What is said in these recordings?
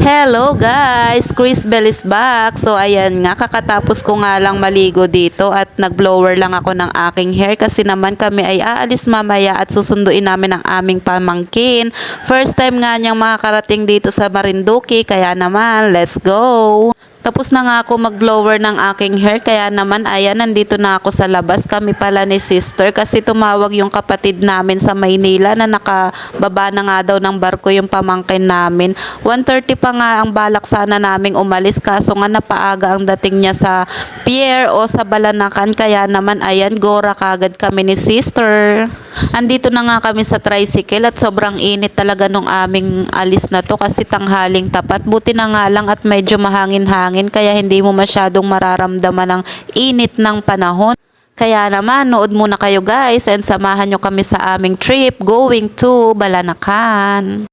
Hello guys! Chris Bell is back. So ayan nga, kakatapos ko nga lang maligo dito at nag-blower lang ako ng aking hair kasi naman kami ay aalis mamaya at susunduin namin ang aming pamangkin. First time nga niyang makakarating dito sa Marinduque kaya naman, let's go! Tapos na nga ako mag-blower ng aking hair kaya naman ayan nandito na ako sa labas. Kami pala ni sister kasi tumawag yung kapatid namin sa Maynila na nakababa na nga daw ng barko yung pamangkin namin. 1.30 pa nga ang balak sana naming umalis kaso nga napaaga ang dating niya sa pier o sa Balanakan. Kaya naman ayan gora kagad kami ni sister. Andito na nga kami sa tricycle at sobrang init talaga nung aming alis na to kasi tanghaling tapat. Buti na nga lang at medyo mahangin-hangin kaya hindi mo masyadong mararamdaman ng init ng panahon kaya naman, nood muna kayo guys and samahan nyo kami sa aming trip going to Balanakan.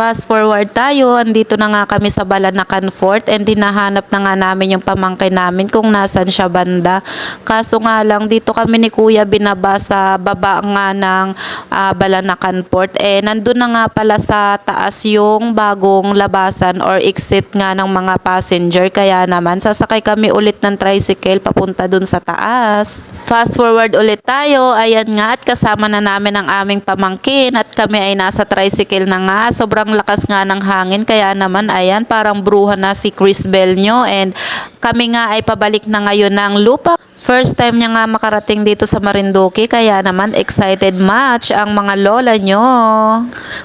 Fast forward tayo, andito na nga kami sa Balanacan Fort and hinahanap na nga namin yung pamangkin namin kung nasan siya banda. Kaso nga lang, dito kami ni Kuya binaba sa baba nga ng ah, Balanacan Fort. Eh, nandun na nga pala sa taas yung bagong labasan or exit nga ng mga passenger. Kaya naman, sasakay kami ulit ng tricycle papunta dun sa taas. Fast forward ulit tayo, ayan nga at kasama na namin ang aming pamangkin at kami ay nasa tricycle na nga. Sobrang lakas nga ng hangin kaya naman ayan parang bruha na si Chris Bell nyo and kami nga ay pabalik na ngayon ng lupa. First time niya nga makarating dito sa Marinduque kaya naman excited much ang mga lola nyo.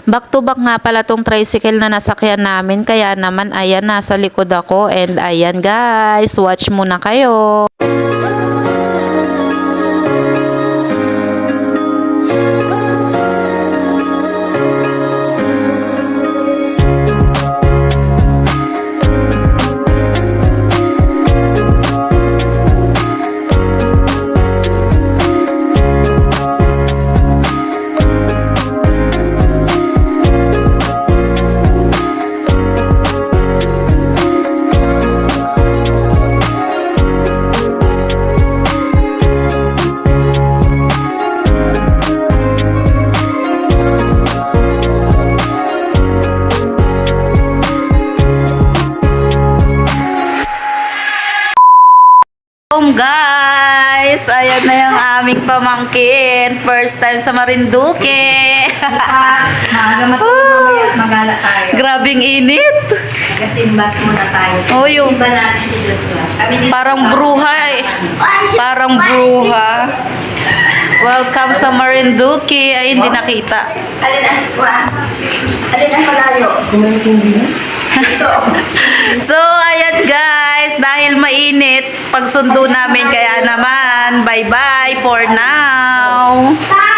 Back to back nga pala tong tricycle na nasakyan namin kaya naman ayan nasa likod ako and ayan guys watch muna kayo. Guys! Ayan na yung aming pamangkin. First time sa Marinduque. Maaga matulog mamaya at magala tayo. Grabing init. Kasimbat muna tayo. Oh, yung- Simba natin si Joshua. Kami dito Parang bruha eh. Parang bruha. Welcome sa Marinduque. Ay, hindi nakita. Alin ang? Alin ang malayo? Ito. So, ayan guys. Dahil mainit, pagsundo namin. Kaya naman, bye-bye for now. Bye!